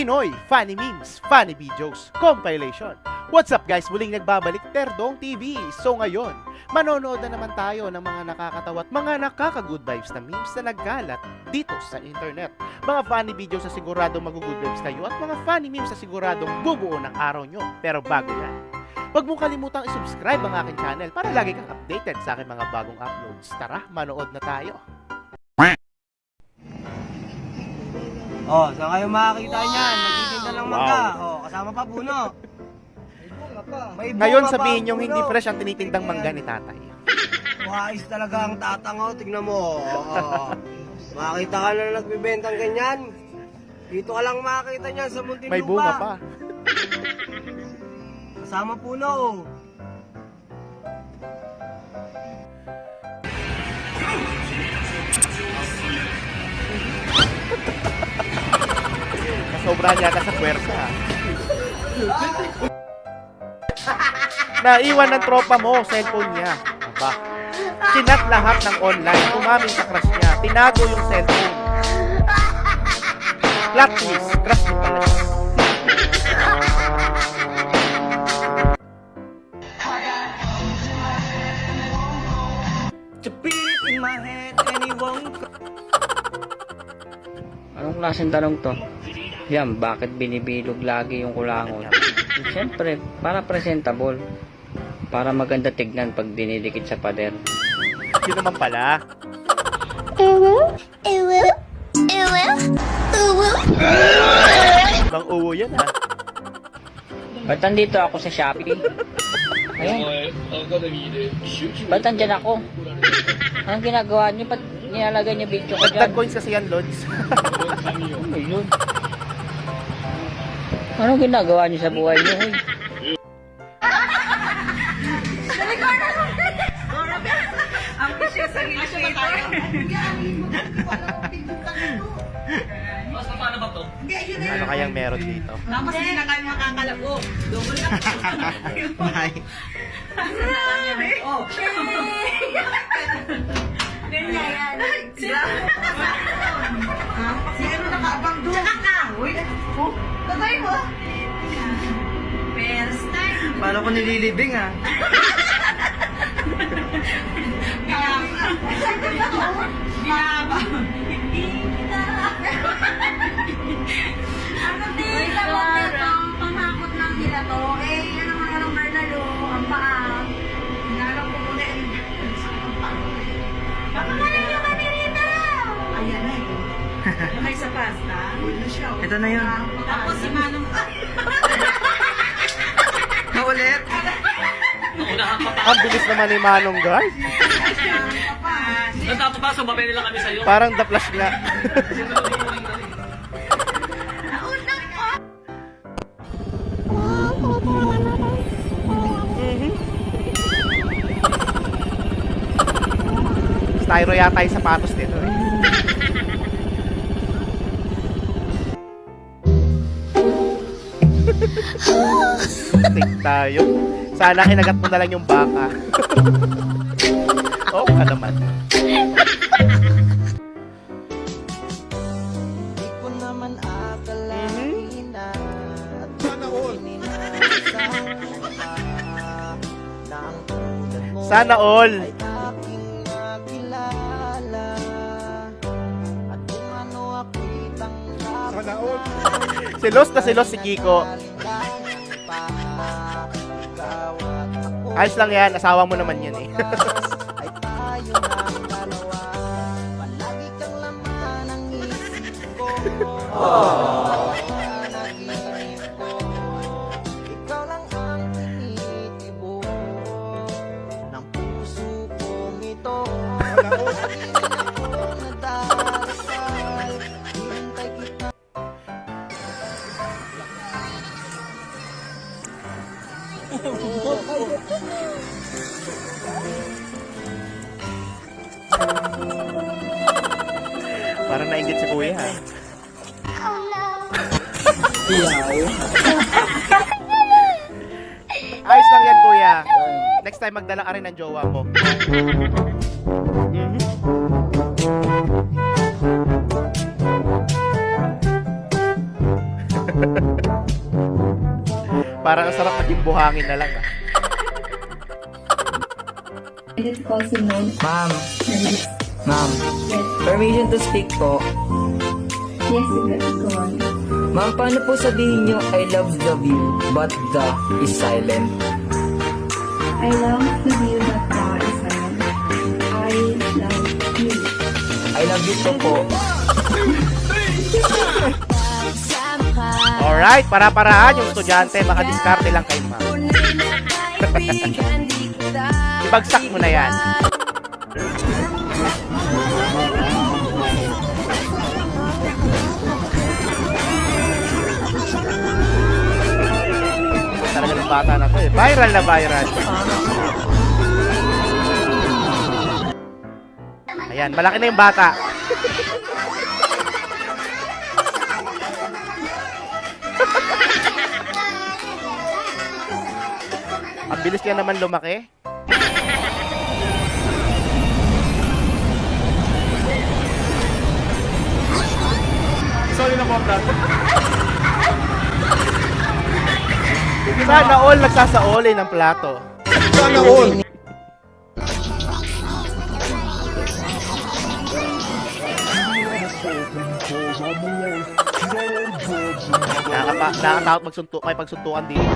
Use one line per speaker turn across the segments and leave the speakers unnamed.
Pinoy Funny Memes, Funny Videos, Compilation. What's up guys? Muling nagbabalik Terdong TV. So ngayon, manonood na naman tayo ng mga nakakatawa at mga nakaka-good vibes na memes na nagkalat dito sa internet. Mga funny videos na sigurado mag-good vibes kayo at mga funny memes na siguradong bubuo ng araw nyo. Pero bago yan, Huwag mong kalimutang i-subscribe ang aking channel para lagi kang updated sa aking mga bagong uploads. Tara, manood na tayo.
Oh, saan kayo makakita niyan? Nagtitinda ng mangga.
Wow.
Oh, kasama pa puno. May bunga
Ngayon
pa
sabihin
ang
yung
puno.
hindi fresh ang tinitindang mangga ni tatay.
Wais talaga ang tatangaw. Tignan mo. Oh. Makakita ka na nagbibentang ganyan. Dito ka lang makakita niyan sa Muntinlupa.
May bunga pa.
Kasama puno.
Sobra niya ka sa puwersa. Naiwan ng tropa mo, cellphone niya. Aba. Sinat lahat ng online, umamin sa crush niya, tinago yung cellphone. Plot twist, crush mo pala siya.
Anong klaseng tanong to? Yan, bakit binibilog lagi yung kulangot? Siyempre, para presentable. Para maganda tignan pag dinidikit sa pader.
Yun naman pala. Ibang uwo yan ha.
Ba't nandito ako sa Shopee? Ayun. Ba't nandyan ako? Anong ginagawa niyo? Ba't nilalagay niyo video ko dyan?
Dagdag coins kasi yan, Lods.
Ano ginagawa niyo sa buhay niyo? Hoy?
Ano kayang meron dito?
Tapos hindi na kayo makakalabo. Double na.
Bye.
Oh. Ganyan yan. Nakaabang doon? Nakakahoy. Oh, tatay mo. First time.
Paano ko nililibing ah?
Binaba. Hindi kita. Pasta. Siya.
Ito na yun.
Tapos si Manong...
Naulit.
Ang bilis naman ni Manong, guys.
Nagtatapasok, babili lang kami sa'yo.
Parang the flash nga. Mhm. Styro yata yung sapatos nito eh. Take tayo. Sana kinagat mo na lang yung baka. Oo ka naman. Sana all. Sana all.
ano.
Silos na silos si Kiko. Ayos lang yan, asawa mo naman yan eh.
ay
Next time magdala ka rin ng jowa mo. Mhm. Parang ang sarap maging buhangin na lang ah.
Edit call si Ma'am.
Ma'am,
Yes,
permission to speak po.
yes, go on.
Ma'am, paano po sabihin nyo I love the view but the is silent?
I love the view that is. I love you.
I love you po po.
Alright, para-paraan yung estudyante, makadiskarte lang kay ma'am. Ibagsak mo na yan. Bata na to eh. Viral na viral. Ayan, malaki na yung bata. Ang bilis niya naman lumaki. Sorry na po, Sana all nagsasaoli ng plato. Sana all. Nakakapa, nakakatakot magsuntok, may pagsuntukan dito.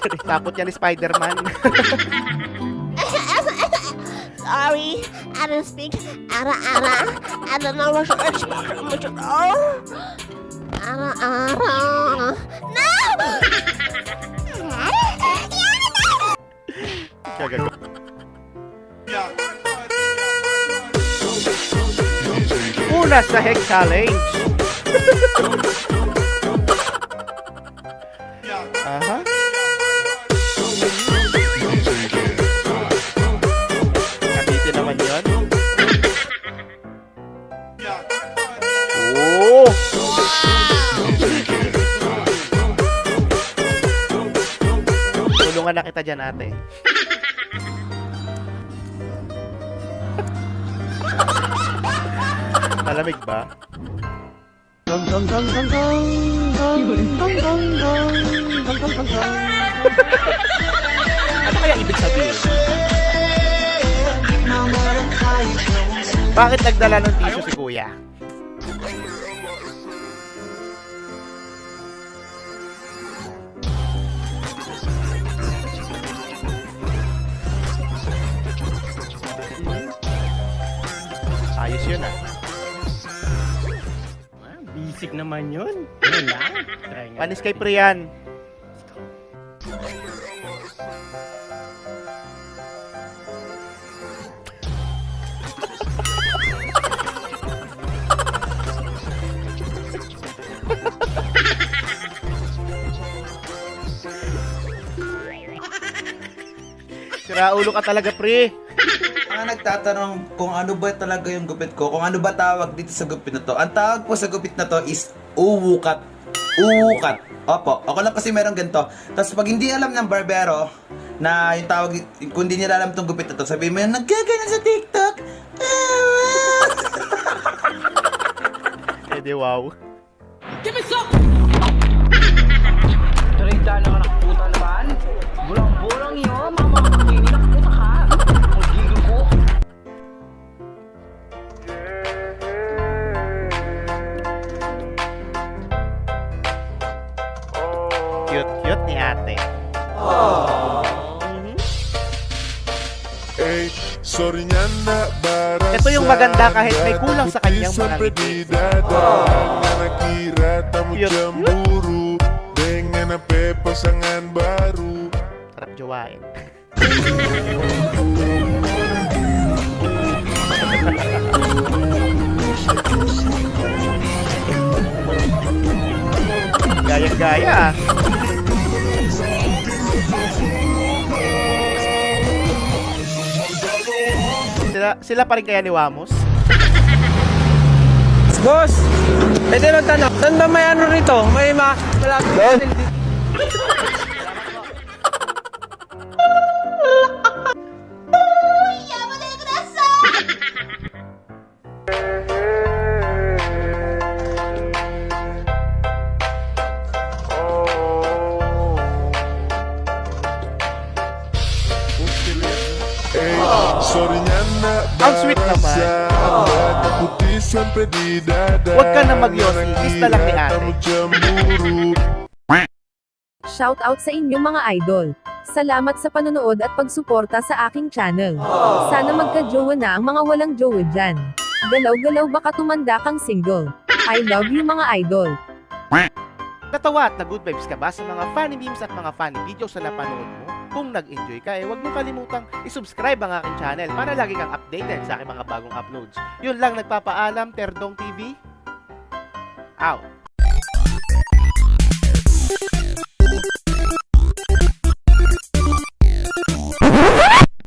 Tapot yan ni Spider-Man.
Sorry, I don't speak ara-ara I don't know what you're expecting me to do Ara-ara No!
Gagago. Una sa Hex Challenge. Kita dyan, ate. Malamig ba? Gong gong gong gong gong gong gong gong gong gong gong gong gong Ano kaya ibig sabihin? Bakit nagdala ng tissue si kuya? Yun ah.
Basic naman yun. Yun lang.
Panis kay Priyan. Sira ulo ka talaga, pre.
Nagtatanong kung ano ba talaga yung gupit ko, kung ano ba tawag dito sa gupit na to. Ang tawag po sa gupit na to is uwukat. Uwukat. Opo, ako lang kasi meron ganito. Tapos pag hindi alam ng barbero na yung tawag, kung hindi nila alam tong gupit na to, sabihin mo yung nagkaganyan sa TikTok.
Eh di wow.
Salita
Ay, sorry nga na para
Ito yung maganda kahit may kulang sa kanyang mga lyrics.
Oh. Yun. na pepasangan baru
Sarap jawain. Gaya-gaya. Sila, sila pa rin kaya ni Wamos?
Boss! Pwede lang tanong. Saan ba may ano rito? May ma... Malapit. Doon?
Huwag ka na magyosi, kiss na lang ni ate.
Nakikita mo tsamburo
Shout out sa inyo mga idol. Salamat sa panonood at pagsuporta sa aking channel. Sana magka-jowa na ang mga walang jowa dyan. Galaw-galaw baka tumanda kang single. I love you mga idol.
Natawa at na good vibes ka ba sa mga funny memes at mga funny videos na napanood mo? Kung nag-enjoy ka, eh, huwag mo kalimutang isubscribe ang aking channel para lagi kang updated sa aking mga bagong uploads. Yun lang nagpapaalam, Terdong TV. Out.